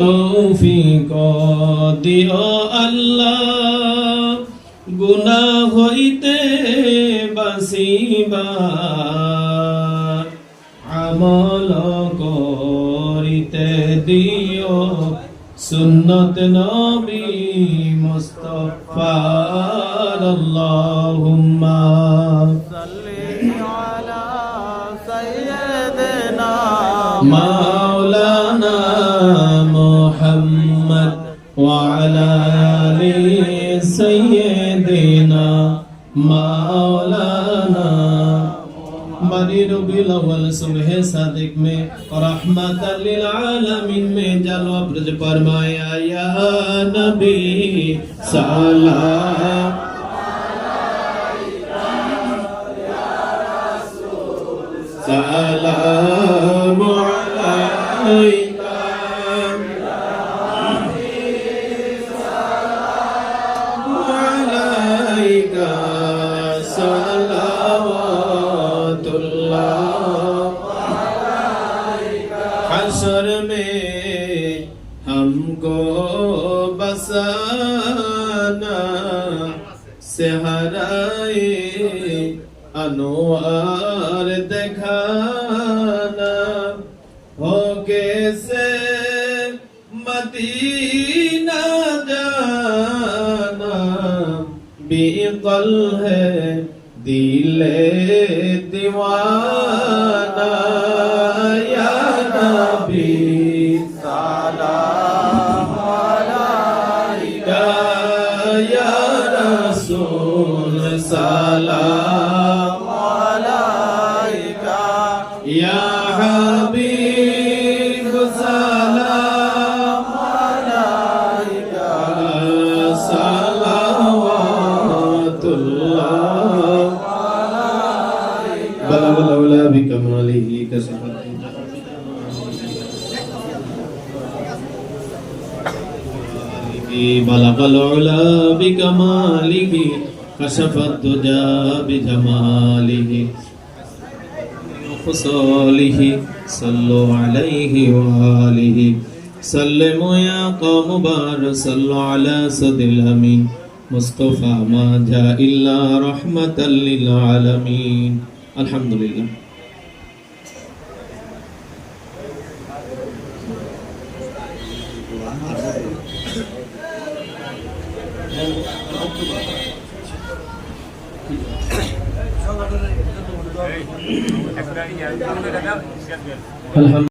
তৌফিক দিও আল্লাহ। গুনা হইতে বাসিবা আমল করিতে দিও সুন্নত নবী মুস্তফার আল্লাহুম্মা। সাল্লি আলা সাইয়্যিদিনা মা وعلى آل سيدنا مولانا. بنی ربیل اول صبح صادق میں رحمة للعالمين میں جلوہ برج فرمایا يا نبي سلام سلام عليك असर में हमको बसाना सहराए अनुआर दिखाना होके से मदीना जाना बीकल है दिले दीवाना بلغ الأولى بكماله كشف بلغ العلا بكماله كشف الدجى بجماله. وخصاله صلوا عليه وآله. سلموا يا قوم بار صلوا على صد الأمين. مصطفى ما جاء إلا رحمة للعالمين. الحمد لله. الحمد